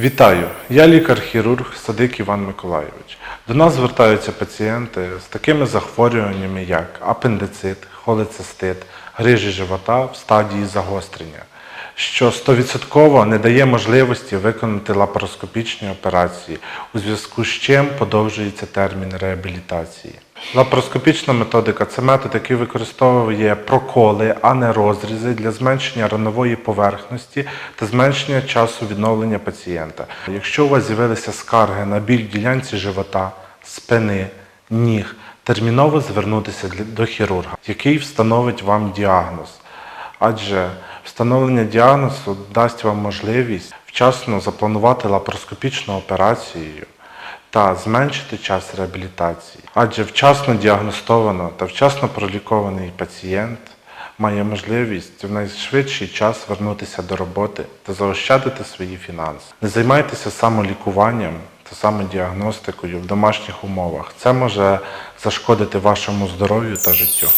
Вітаю! Я лікар-хірург Садик Іван Миколайович. До нас звертаються пацієнти з такими захворюваннями, як апендицит, холецистит, грижі живота в стадії загострення, що 100% не дає можливості виконати лапароскопічні операції, у зв'язку з чим подовжується термін реабілітації. Лапароскопічна методика це метод, який використовує проколи, а не розрізи для зменшення ранової поверхності та зменшення часу відновлення пацієнта. Якщо у вас з'явилися скарги на біль ділянці живота, спини, ніг, терміново звернутися до хірурга, який встановить вам діагноз. Адже встановлення діагнозу дасть вам можливість вчасно запланувати лапароскопічну операцію та зменшити час реабілітації. Адже вчасно діагностовано та вчасно пролікований пацієнт має можливість в найшвидший час вернутися до роботи та заощадити свої фінанси. Не займайтеся самолікуванням та самодіагностикою в домашніх умовах. Це може зашкодити вашому здоров'ю та життю.